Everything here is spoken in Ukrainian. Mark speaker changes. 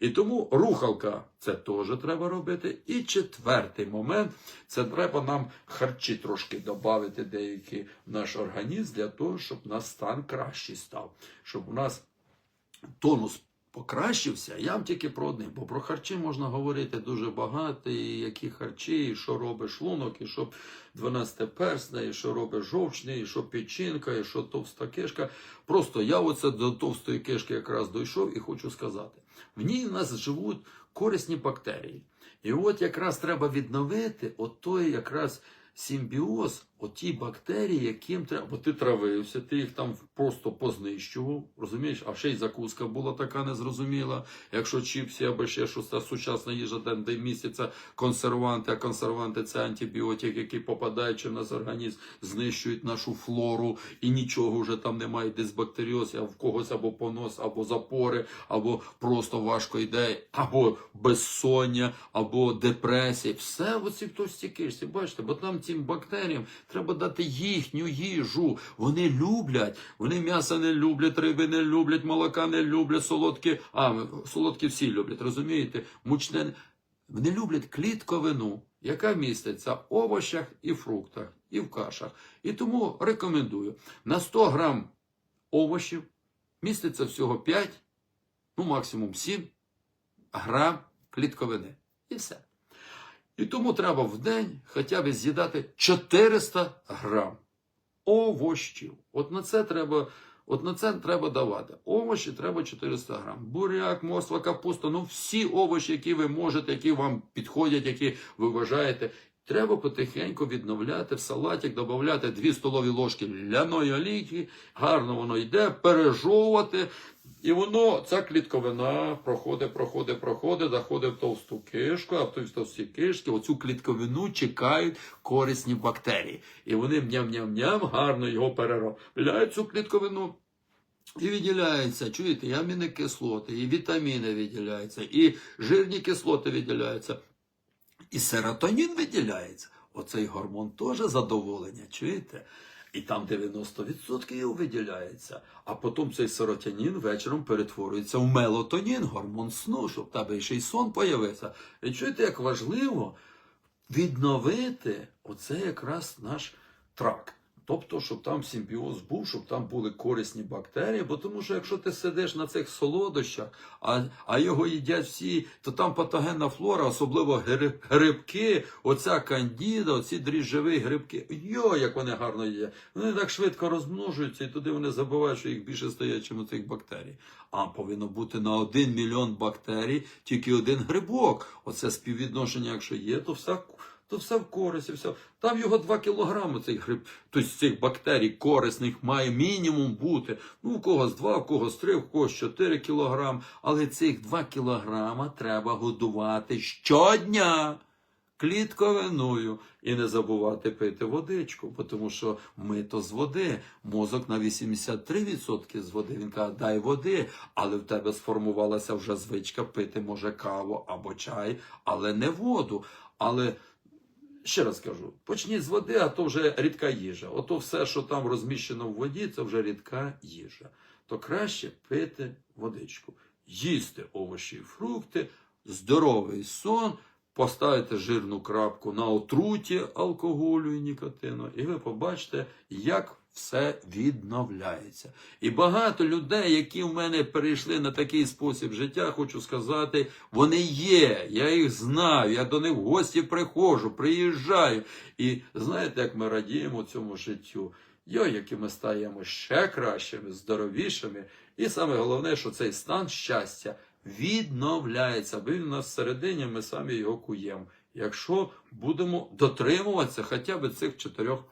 Speaker 1: І тому рухалка це теж треба робити. І четвертий момент це треба нам харчі трошки додати деякі в наш організм для того, щоб у нас стан кращий став, щоб у нас тонус покращився. Я вам тільки про одне, бо про харчі можна говорити дуже багато, і які харчі, і що робить шлунок, і що 12 персня, і що робить жовчний, і що печінка, і що товста кишка. Просто я оце до товстої кишки якраз дійшов і хочу сказати. В ній у нас живуть корисні бактерії. І от якраз треба відновити той якраз симбіоз, оті бактерії, яким треба. Бо ти травився, ти їх там просто познищував, розумієш? А ще й закуска була така незрозуміла. Якщо чіпсі або ще щось та сучасна їжа, де, містяться консерванти, а консерванти це антибіотик, які попадаючи в нас організм, знищують нашу флору, і нічого вже там немає дисбактеріоз, а в когось або понос, або запори, або просто важко йде, або безсоння, або депресія. Все оці в товстій кишці, бачите, бо там цим бактеріям треба дати їхню їжу. Вони люблять, вони м'яса не люблять, риби не люблять, молока не люблять, солодкі, а солодкі всі люблять, розумієте? Мучне. Вони люблять клітковину, яка міститься в овочах і фруктах, і в кашах. І тому рекомендую на 100 грам овочів міститься всього 5, ну максимум 7 грам клітковини. І все. І тому треба в день хоча б з'їдати 400 грам овощів. От на це треба. От на це треба давати. Овочі треба 400 грам. Буряк, морства, капуста, ну всі овочі, які ви можете, які вам підходять, які ви вважаєте. Треба потихеньку відновляти в салатик, додати 2 столові ложки ляної олійки, гарно воно йде, пережовувати. І воно, ця клітковина проходить, проходить, проходить, заходить в товсту кишку, а в той товстій кишці оцю клітковину чекають корисні бактерії. І вони ням-ням-ням гарно його переробляють цю клітковину. І виділяється, чуєте, і амінокислоти, і вітаміни виділяються, і жирні кислоти виділяються, і серотонін виділяється. Оцей гормон теж задоволення, чуєте? І там 90% його виділяється. А потім цей серотянін вечором перетворюється в мелатонін, гормон сну, щоб в тебе ще й сон появився. І чуєте, як важливо відновити оце якраз наш тракт. Тобто, щоб там симбіоз був, щоб там були корисні бактерії, бо тому що якщо ти сидиш на цих солодощах, а, а його їдять всі, то там патогенна флора, особливо гри- грибки, оця кандіда, оці дріжджові грибки. Йо, як вони гарно їдять. Вони так швидко розмножуються, і туди вони забувають, що їх більше стає, чим цих бактерій. А повинно бути на один мільйон бактерій тільки один грибок. Оце співвідношення, якщо є, то все то все в користь, все. Там його 2 кілограми цих гриб, тобто цих бактерій корисних має мінімум бути. Ну, у когось 2, у когось 3, у когось 4 кілограм. Але цих 2 кілограма треба годувати щодня клітковиною. І не забувати пити водичку, тому що ми то з води. Мозок на 83% з води. Він каже, дай води, але в тебе сформувалася вже звичка пити, може, каву або чай, але не воду. Але ще раз кажу, почніть з води, а то вже рідка їжа. Ото все, що там розміщено в воді, це вже рідка їжа. То краще пити водичку, їсти овочі і фрукти, здоровий сон, поставити жирну крапку на отруті алкоголю і нікотину, і ви побачите, як все відновляється. І багато людей, які в мене перейшли на такий спосіб життя, хочу сказати, вони є. Я їх знаю, я до них в гості приходжу, приїжджаю. І знаєте, як ми радіємо цьому життю? Йо, які ми стаємо ще кращими, здоровішими. І саме головне, що цей стан щастя відновляється, бо він у нас всередині, ми самі його куємо. Якщо будемо дотримуватися хоча б цих чотирьох